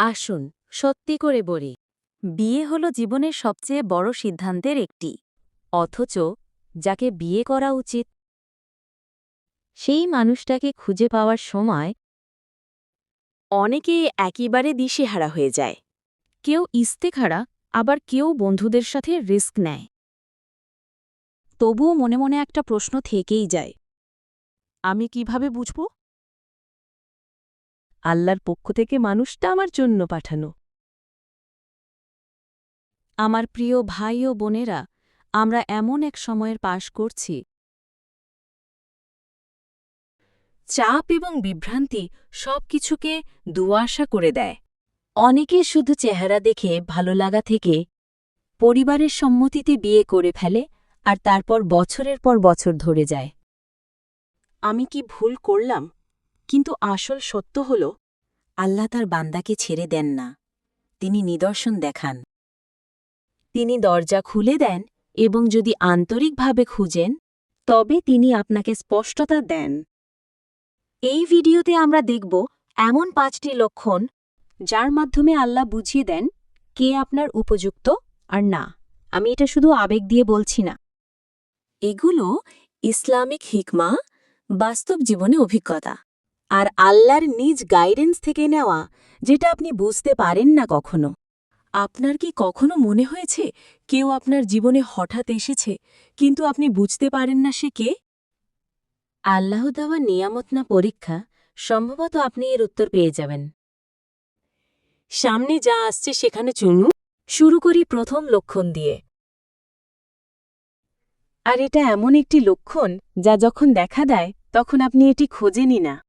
আসুন, সত্যি করে বলি। বিয়ে হলো জীবনের সবচেয়ে বড় সিদ্ধান্তের একটি। অথচ, যাকে বিয়ে করা উচিত, সেই মানুষটাকে খুঁজে পাওয়ার সময় অনেকে একেবারে দিশেহারা হয়ে যায়। কেউ ইস্তেখারা, আবার কেউ বন্ধুদের সাথে রিস্ক নেয়। তবুও মনে মনে একটা প্রশ্ন থেকেই যায়। আমি কীভাবে বুঝব? আল্লাহর পক্ষ থেকে মানুষটা আমার জন্য পাঠানো। আমার প্রিয় ভাই ও বোনেরা, আমরা এমন এক সময়ের পাশ করছি। চাপ এবং বিভ্রান্তি সব কিছুকে দুয়াশা করে দেয়। অনেকে শুধু চেহারা দেখে ভালো লাগা থেকে পরিবারের সম্মতিতে বিয়ে করে ফেলে আর তারপর বছরের পর বছর ধরে যায়। আমি কি ভুল করলাম? কিন্তু আসল সত্য হল আল্লাহ তার বান্দাকে ছেড়ে দেন না। তিনি নিদর্শন দেখান। তিনি দরজা খুলে দেন এবং যদি আন্তরিকভাবে খুঁজেন, তবে তিনি আপনাকে স্পষ্টতা দেন। এই ভিডিওতে আমরা দেখব এমন পাঁচটি লক্ষণ যার মাধ্যমে আল্লাহ বুঝিয়ে দেন কে আপনার উপযুক্ত আর না। আমি এটা শুধু আবেগ দিয়ে বলছি না। এগুলো ইসলামিক হিকমা, বাস্তব জীবনে অভিজ্ঞতা। আর আল্লাহর নিজ গাইডেন্স থেকে নেওয়া, যেটা আপনি বুঝতে পারেন না কখনো। আপনার কি কখনো মনে হয়েছে, কেউ আপনার জীবনে হঠাৎ এসেছে, কিন্তু আপনি বুঝতে পারেন না সে কে? আল্লাহ দেওয়া নিয়ামত না পরীক্ষা, সম্ভবত আপনি এর উত্তর পেয়ে যাবেন। সামনে যা আসছে সেখানে চুনু শুরু করি প্রথম লক্ষণ দিয়ে। আর এটা এমন একটি লক্ষণ, যা যখন দেখা দেয়, তখন আপনি এটি খোঁজেনি না।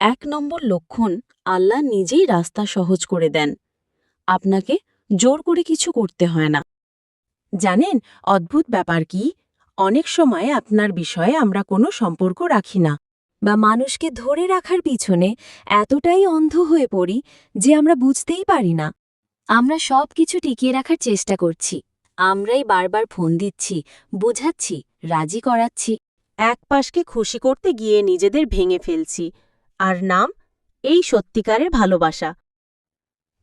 এক নম্বর লক্ষণ আল্লাহ নিজেই রাস্তা সহজ করে দেন। আপনাকে জোর করে কিছু করতে হয় না। জানেন অদ্ভুত ব্যাপার কি? অনেক সময় আপনার বিষয়ে আমরা কোনো সম্পর্ক রাখি না বা মানুষকে ধরে রাখার পিছনে এতটাই অন্ধ হয়ে পড়ি যে আমরা বুঝতেই পারি না। আমরা সব কিছু টিকিয়ে রাখার চেষ্টা করছি। আমরাই বারবার ফোন দিচ্ছি, বোঝাচ্ছি, রাজি করাচ্ছি। এক পাশকে খুশি করতে গিয়ে নিজেদের ভেঙে ফেলছি। আর নাম এই সত্যিকারের ভালোবাসা।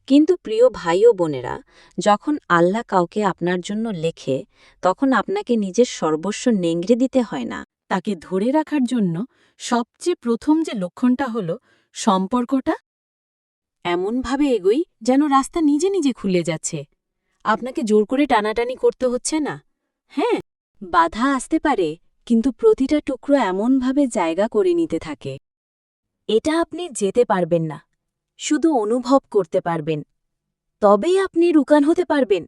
কিন্তু প্রিয় ভাই ও বোনেরা, যখন আল্লাহ কাউকে আপনার জন্য লেখে, তখন আপনাকে নিজের সর্বস্ব নেংড়ে দিতে হয় না। তাকে ধরে রাখার জন্য সবচেয়ে প্রথম যে লক্ষণটা হল, সম্পর্কটা এমনভাবে এগোই যেন রাস্তা নিজে নিজে খুলে যাচ্ছে। আপনাকে জোর করে টানাটানি করতে হচ্ছে না। হ্যাঁ বাধা আসতে পারে, কিন্তু প্রতিটা টুকরো এমনভাবে জায়গা করে নিতে থাকে। এটা আপনি যেতে পারবেন না। শুধু অনুভব করতে পারবেন। তবেই আপনি রুকান হতে পারবেন।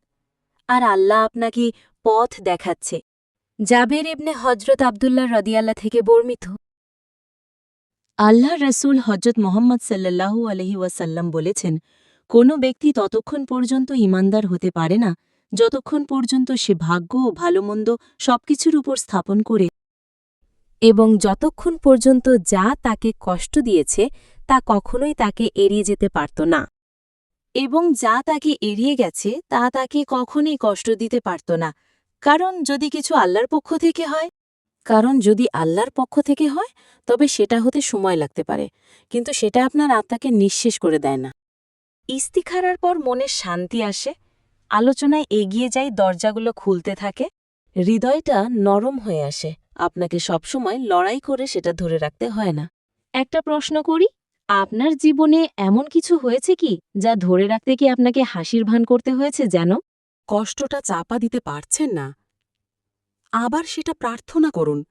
আর আল্লাহ আপনাকে পথ দেখাচ্ছে। জাবের এবনে হজরত আবদুল্লাহ রদিয়াল্লাহ থেকে বর্মিত আল্লাহ রসুল হজরত মোহাম্মদ সাল্লাল্লাহু আলহি ওয়াসাল্লাম বলেছেন, কোনো ব্যক্তি ততক্ষণ পর্যন্ত ইমানদার হতে পারে না, যতক্ষণ পর্যন্ত সে ভাগ্য ও ভালোমন্দ সবকিছুর উপর স্থাপন করে এবং যতক্ষণ পর্যন্ত যা তাকে কষ্ট দিয়েছে, তা কখনোই তাকে এড়িয়ে যেতে পারত না। এবং যা তাকে এড়িয়ে গেছে, তা তাকে কখনোই কষ্ট দিতে পারত না। কারণ যদি কিছু আল্লাহর পক্ষ থেকে হয়, কারণ যদি আল্লাহর পক্ষ থেকে হয়, তবে সেটা হতে সময় লাগতে পারে। কিন্তু সেটা আপনার আত্মাকে নিঃশেষ করে দেয় না। ইস্তিখারার পর মনে শান্তি আসে, আলোচনায় এগিয়ে যাই দরজাগুলো খুলতে থাকে, হৃদয়টা নরম হয়ে আসে। আপনাকে সবসময় লড়াই করে সেটা ধরে রাখতে হয় না। একটা প্রশ্ন করি আপনার জীবনে এমন কিছু হয়েছে কি যা ধরে রাখতে কি আপনাকে হাসির ভান করতে হয়েছে যেন? কষ্টটা চাপা দিতে পারছেন না। আবার সেটা প্রার্থনা করুন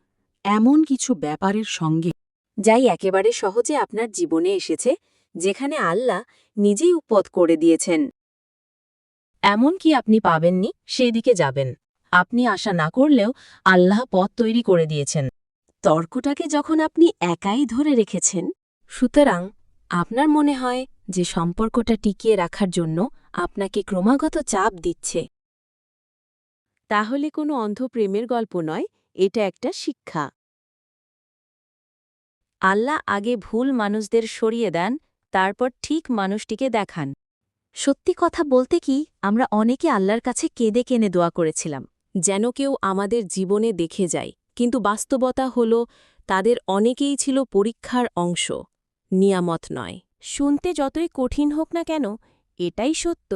এমন কিছু ব্যাপারের সঙ্গে যাই একেবারে সহজে আপনার জীবনে এসেছে যেখানে আল্লাহ নিজেই উপদ করে দিয়েছেন। এমন কি আপনি পাবেননি সেই দিকে যাবেন। আপনি আশা না করলেও আল্লাহ পথ তৈরি করে দিয়েছেন। তর্কটাকে যখন আপনি একাই ধরে রেখেছেন, সুতরাং আপনার মনে হয় যে সম্পর্কটা টিকিয়ে রাখার জন্য আপনাকে ক্রমাগত চাপ দিচ্ছে। তাহলে কোনো অন্ধ প্রেমের গল্প নয়, এটা একটা শিক্ষা। আল্লাহ আগে ভুল মানুষদের সরিয়ে দেন, তারপর ঠিক মানুষটিকে দেখান। সত্যি কথা বলতে কি, আমরা অনেকে আল্লাহর কাছে কেঁদে কেনে দোয়া করেছিলাম। যেন কেউ আমাদের জীবনে দেখে যায়, কিন্তু বাস্তবতা হল, তাদের অনেকেই ছিল পরীক্ষার অংশ। নিয়ামত নয়। শুনতে যতই কঠিন হোক না কেন, এটাই সত্য।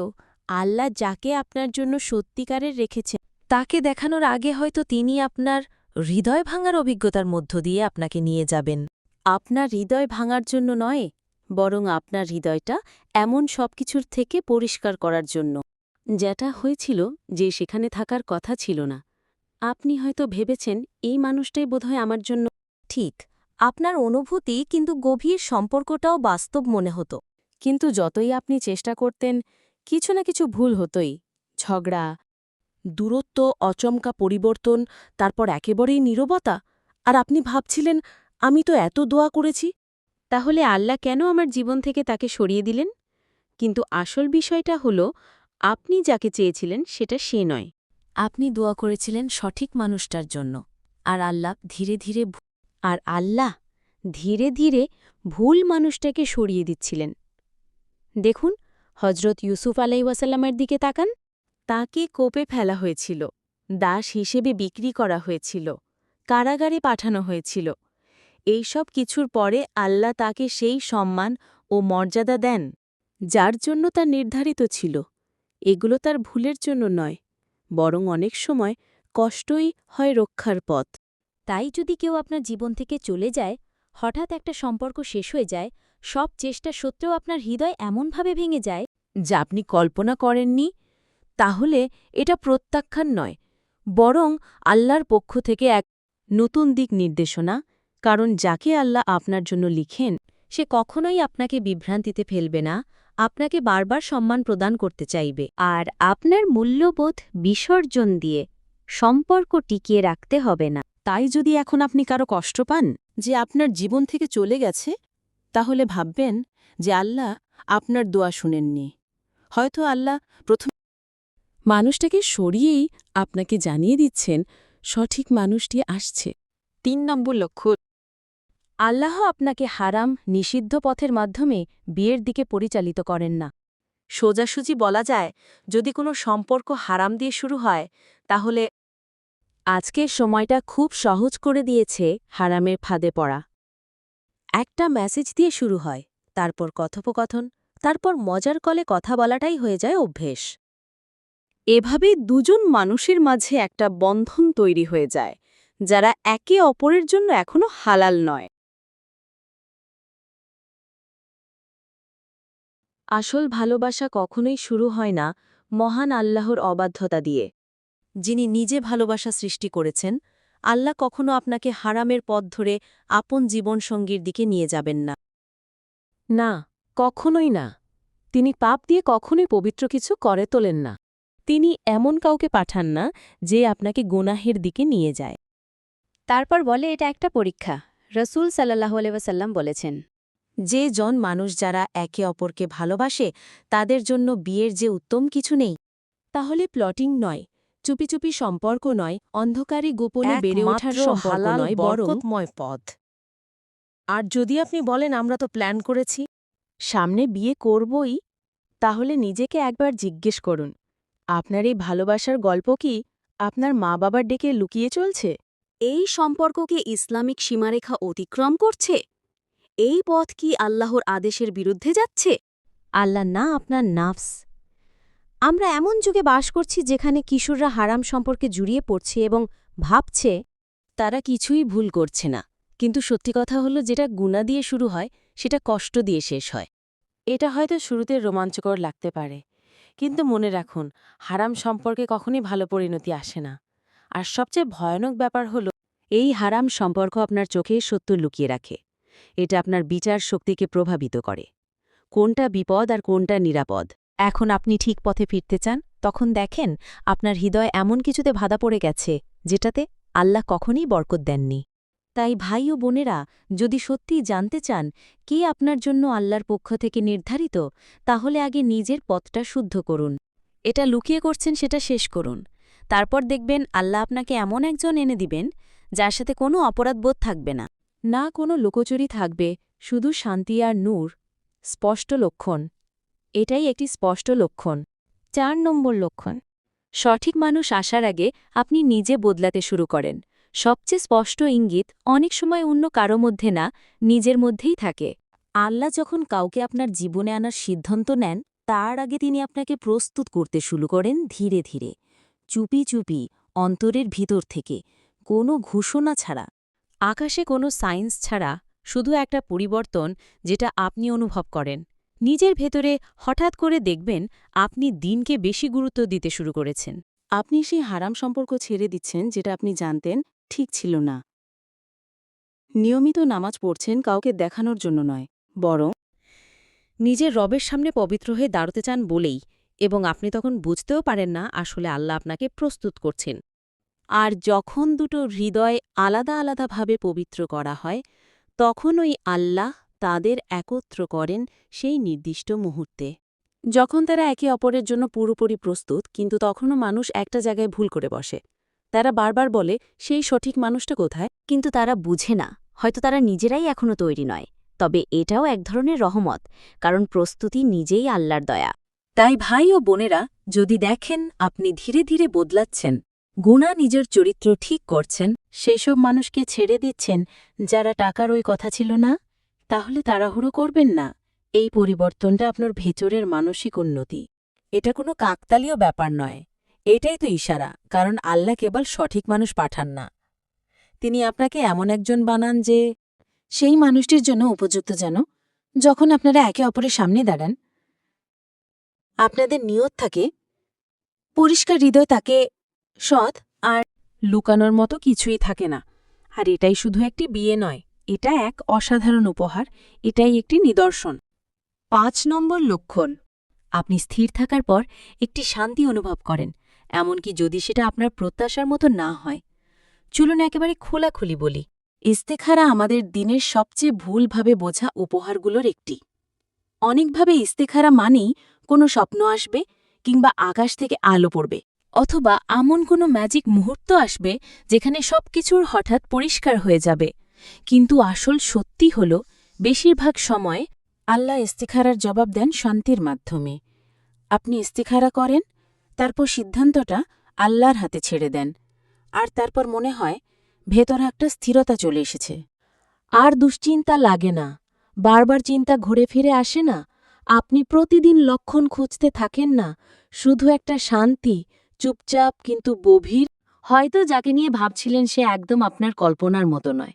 আল্লাহ যাকে আপনার জন্য সত্যিকারের রেখেছেন তাকে দেখানোর আগে হয়তো তিনি আপনার হৃদয় ভাঙার অভিজ্ঞতার মধ্য দিয়ে আপনাকে নিয়ে যাবেন। আপনার হৃদয় ভাঙার জন্য নয়, বরং আপনার হৃদয়টা এমন সব কিছুর থেকে পরিষ্কার করার জন্য। যেটা হয়েছিল যে সেখানে থাকার কথা ছিল না। আপনি হয়তো ভেবেছেন, এই মানুষটাই বোধহয় আমার জন্য ঠিক। আপনার অনুভূতি কিন্তু গভীর সম্পর্কটাও বাস্তব মনে হতো। কিন্তু যতই আপনি চেষ্টা করতেন, কিছু না কিছু ভুল হতোই। ঝগড়া, দূরত্ব, অচমকা, পরিবর্তন, তারপর একেবারেই নীরবতা। আর আপনি ভাবছিলেন, আমি তো এত দোয়া করেছি। তাহলে আল্লাহ কেন আমার জীবন থেকে তাকে সরিয়ে দিলেন? কিন্তু আসল বিষয়টা হল আপনি যাকে চেয়েছিলেন সেটা সে নয়। আপনি দোয়া করেছিলেন সঠিক মানুষটার জন্য। আর আল্লাহ ধীরে ধীরে আর আল্লাহ ধীরে ধীরে ভুল মানুষটাকে সরিয়ে দিচ্ছিলেন। দেখুন হজরত ইউসুফ আলাইওয়াসাল্লামের দিকে তাকান। তাকে কোপে ফেলা হয়েছিল, দাস হিসেবে বিক্রি করা হয়েছিল, কারাগারে পাঠানো হয়েছিল। এইসব কিছুর পরে আল্লাহ তাকে সেই সম্মান ও মর্যাদা দেন, যার জন্য তা নির্ধারিত ছিল। এগুলো তার ভুলের জন্য নয়, বরং অনেক সময় কষ্টই হয় রক্ষার পথ। তাই যদি কেউ আপনার জীবন থেকে চলে যায়, হঠাৎ একটা সম্পর্ক শেষ হয়ে যায়, সব চেষ্টা সত্ত্বেও আপনার হৃদয় এমনভাবে ভেঙে যায় যা আপনি কল্পনা করেননি, তাহলে এটা প্রত্যাখ্যান নয়, বরং আল্লাহর পক্ষ থেকে এক নতুন দিক নির্দেশনা, কারণ যাকে আল্লাহ আপনার জন্য লিখেন, সে কখনোই আপনাকে বিভ্রান্তিতে ফেলবে না আপনাকে বারবার সম্মান প্রদান করতে চাইবে। আর আপনার মূল্যবোধ বিসর্জন দিয়ে সম্পর্ক টিকিয়ে রাখতে হবে না। তাই যদি এখন আপনি কারও কষ্ট পান যে আপনার জীবন থেকে চলে গেছে তাহলে ভাববেন যে আল্লাহ আপনার দোয়া শুনেননি। হয়তো আল্লাহ প্রথম মানুষটাকে সরিয়েই আপনাকে জানিয়ে দিচ্ছেন সঠিক মানুষটি আসছে। তিন নম্বর লক্ষ্য আল্লাহ আপনাকে হারাম, নিষিদ্ধ পথের মাধ্যমে বিয়ের দিকে পরিচালিত করেন না। সোজাসুজি বলা যায়, যদি কোনো সম্পর্ক হারাম দিয়ে শুরু হয়, তাহলে আজকের সময়টা খুব সহজ করে দিয়েছে হারামের ফাঁদে পড়া। একটা মেসেজ দিয়ে শুরু হয়, তারপর কথোপকথন, তারপর মজার কলে কথা বলাটাই হয়ে যায় অভ্যেস। এভাবে দুজন মানুষের মাঝে একটা বন্ধন তৈরি হয়ে যায়, যারা একে অপরের জন্য এখনও হালাল নয়। আসল ভালোবাসা কখনোই শুরু হয় না মহান আল্লাহর অবাধ্যতা দিয়ে। যিনি নিজে ভালোবাসা সৃষ্টি করেছেন, আল্লাহ কখনো আপনাকে হারামের পথ ধরে আপন জীবনসঙ্গীর দিকে নিয়ে যাবেন না। না, কখনোই না। তিনি পাপ দিয়ে কখনোই পবিত্র কিছু করে তোলেন না। তিনি এমন কাউকে পাঠান না যে আপনাকে গোনাহের দিকে নিয়ে যায়। তারপর বলে, এটা একটা পরীক্ষা। রসুল সাল্লাহ আলহাম বলেছেন। যে জন মানুষ যারা একে অপরকে ভালোবাসে তাদের জন্য বিয়ের যে উত্তম কিছু নেই। তাহলে প্লটিং নয় চুপি চুপি সম্পর্ক নয় অন্ধকারে গোপনে বেড়ে ওঠার সম্পর্ক নয় বরকতময় পথ। আর যদি আপনি বলেন আমরা তো প্ল্যান করেছি সামনে বিয়ে করবই তাহলে নিজেকে একবার জিজ্ঞেস করুন আপনার এই ভালোবাসার গল্প কি আপনার মা বাবার ডেকে লুকিয়ে চলছে? এই সম্পর্ককে ইসলামিক সীমারেখা অতিক্রম করছে? এই পথ কি আল্লাহর আদেশের বিরুদ্ধে যাচ্ছে? আল্লাহ না আপনার নাফস। আমরা এমন যুগে বাস করছি যেখানে কিশোররা হারাম সম্পর্কে জুড়িয়ে পড়ছে এবং ভাবছে তারা কিছুই ভুল করছে না। কিন্তু সত্যি কথা হলো যেটা গুণা দিয়ে শুরু হয়, সেটা কষ্ট দিয়ে শেষ হয়। এটা হয়তো শুরুতে রোমাঞ্চকর লাগতে পারে। কিন্তু মনে রাখুন, হারাম সম্পর্কে কখনই ভালো পরিণতি আসে না। আর সবচেয়ে ভয়ানক ব্যাপার হলো, এই হারাম সম্পর্ক আপনার চোখে সত্য লুকিয়ে রাখে। এটা আপনার বিচার শক্তিকে প্রভাবিত করে। কোনটা বিপদ আর কোনটা নিরাপদ? এখন আপনি ঠিক পথে ফিরতে চান, তখন দেখেন আপনার হৃদয় এমন কিছুতে বাধা পড়ে গেছে, যেটাতে আল্লাহ কখনই বরকত দেননি। তাই ভাই ও বোনেরা, যদি সত্যিই জানতে চান কে আপনার জন্য আল্লাহর পক্ষ থেকে নির্ধারিত, তাহলে আগে নিজের পথটা শুদ্ধ করুন। এটা লুকিয়ে করছেন সেটা শেষ করুন। তারপর দেখবেন আল্লাহ আপনাকে এমন একজন এনে দিবেন, যার সাথে কোনো অপরাধবোধ থাকবে না। না কোনো লুকোচুরি থাকবে, শুধু শান্তি আর নূর। স্পষ্ট লক্ষণ। এটাই একটি স্পষ্ট লক্ষণ। চার নম্বর লক্ষণ। সঠিক মানুষ আসার আগে আপনি নিজে বদলাতে শুরু করেন। সবচেয়ে স্পষ্ট ইঙ্গিত, অনেক সময় অন্য কারও মধ্যে না, নিজের মধ্যেই থাকে। আল্লাহ যখন কাউকে আপনার জীবনে আনার সিদ্ধান্ত নেন, তার আগে তিনি আপনাকে প্রস্তুত করতে শুরু করেন ধীরে ধীরে। চুপি চুপি, অন্তরের ভিতর থেকে। কোনো ঘোষণা ছাড়া। আকাশে কোনো সায়েন্স ছাড়া শুধু একটা পরিবর্তন যেটা আপনি অনুভব করেন। নিজের ভেতরে হঠাৎ করে দেখবেন আপনি দিনকে বেশি গুরুত্ব দিতে শুরু করেছেন। আপনি সেই হারাম সম্পর্ক ছেড়ে দিচ্ছেন যেটা আপনি জানতেন ঠিক ছিল না। নিয়মিত নামাজ পড়ছেন কাউকে দেখানোর জন্য নয় বরং নিজের রবের সামনে পবিত্র হয়ে দাঁড়াতে চান বলেই এবং আপনি তখন বুঝতেও পারেন না আসলে আল্লাহ আপনাকে প্রস্তুত করছেন। আর যখন দুটো হৃদয় আলাদা আলাদাভাবে পবিত্র করা হয়, তখন ওই আল্লাহ তাদের একত্র করেন সেই নির্দিষ্ট মুহূর্তে। যখন তারা একে অপরের জন্য পুরোপুরি প্রস্তুত, কিন্তু তখনও মানুষ একটা জায়গায় ভুল করে বসে। তারা বারবার বলে, সেই সঠিক মানুষটা কোথায়? কিন্তু তারা বুঝে না। হয়তো তারা নিজেরাই এখনও তৈরি নয়। তবে এটাও এক ধরনের রহমত, কারণ প্রস্তুতি নিজেই আল্লাহর দয়া। তাই ভাই ও বোনেরা, যদি দেখেন আপনি ধীরে ধীরে বদলাচ্ছেন গুণা নিজের চরিত্র ঠিক করছেন, সেসব মানুষকে ছেড়ে দিচ্ছেন, যারা টাকার ওই কথা ছিল না? তাহলে তাড়াহুড়ো করবেন না। এই পরিবর্তনটা আপনার ভেতরের মানসিক উন্নতি। এটা কোনো কাকতালীয় ব্যাপার নয়। এটাই তো ইশারা, কারণ আল্লাহ কেবল সঠিক মানুষ পাঠান না। তিনি আপনাকে এমন একজন বানান যে, সেই মানুষটির জন্য উপযুক্ত যেন, যখন আপনারা একে অপরের সামনে দাঁড়ান। আপনাদের নিয়ত থাকে, পরিষ্কার হৃদয় তাকে সৎ আর লুকানোর মতো কিছুই থাকে না। আর এটাই শুধু একটি বিয়ে নয়, এটা এক অসাধারণ উপহার, এটাই একটি নিদর্শন। পাঁচ নম্বর লক্ষণ, আপনি স্থির থাকার পর একটি শান্তি অনুভব করেন, এমনকি যদি সেটা আপনার প্রত্যাশার মতো না হয়। চলুন একেবারে খোলাখুলি বলি, ইস্তেখারা আমাদের দিনের সবচেয়ে ভুলভাবে বোঝা উপহারগুলোর একটি। অনেকভাবে ইস্তেখারা মানেই কোনো স্বপ্ন আসবে কিংবা আকাশ থেকে আলো পড়বে। অথবা এমন কোনো ম্যাজিক মুহূর্ত আসবে যেখানে সবকিছুর হঠাৎ পরিষ্কার হয়ে যাবে। কিন্তু আসল সত্যি হল, বেশিরভাগ সময় আল্লাহ ইস্তিখারার জবাব দেন শান্তির মাধ্যমে। আপনি ইস্তিখারা করেন, তারপর সিদ্ধান্তটা আল্লাহর হাতে ছেড়ে দেন। আর তারপর মনে হয়, ভেতর একটা স্থিরতা চলে এসেছে। আর দুশ্চিন্তা লাগে না। বারবার চিন্তা ঘুরে ফিরে আসে না। আপনি প্রতিদিন লক্ষণ খুঁজতে থাকেন না। শুধু একটা শান্তি চুপচাপ কিন্তু গভীর। হয়তো যাকে নিয়ে ভাবছিলেন সে একদম আপনার কল্পনার মতো নয়।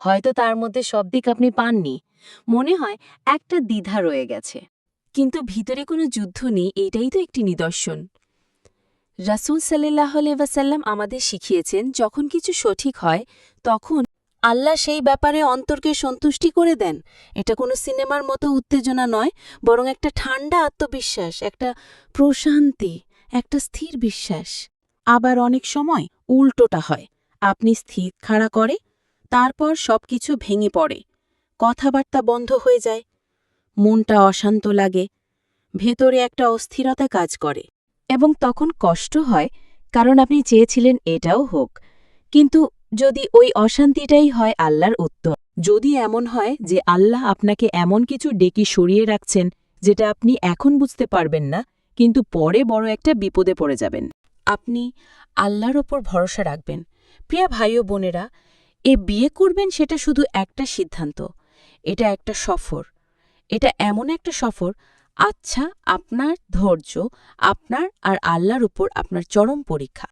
হয়তো তার মধ্যে সব দিক আপনি পাননি। মনে হয় একটা দ্বিধা রয়ে গেছে। কিন্তু ভিতরে কোনো যুদ্ধ নেই এইটাই তো একটি নিদর্শন। রাসুল সাল্লাহ আমাদের শিখিয়েছেন, যখন কিছু সঠিক হয়, তখন আল্লাহ সেই ব্যাপারে অন্তরকে সন্তুষ্টি করে দেন। এটা কোনো সিনেমার মতো উত্তেজনা নয়, বরং একটা ঠান্ডা আত্মবিশ্বাস, একটা প্রশান্তি। একটা স্থির বিশ্বাস। আবার অনেক সময় উল্টোটা হয়। আপনি স্থির খাড়া করে, তারপর সবকিছু ভেঙে পড়ে। কথাবার্তা বন্ধ হয়ে যায়। মনটা অশান্ত লাগে। ভেতরে একটা অস্থিরতা কাজ করে। এবং তখন কষ্ট হয়, কারণ আপনি চেয়েছিলেন এটাও হোক। কিন্তু যদি ওই অশান্তিটাই হয় আল্লাহর উত্তর। যদি এমন হয় যে আল্লাহ আপনাকে এমন কিছু ডেকে সরিয়ে রাখছেন, যেটা আপনি এখন বুঝতে পারবেন না কিন্তু পরে বড় একটা বিপদে পড়ে যাবেন। আপনি আল্লাহর ওপর ভরসা রাখবেন। প্রিয়া ভাই ও বোনেরা, এ বিয়ে করবেন সেটা শুধু একটা সিদ্ধান্ত। এটা একটা সফর। এটা এমন একটা সফর আচ্ছা আপনার ধৈর্য, আপনার আর আল্লাহর উপর আপনার চরম পরীক্ষা।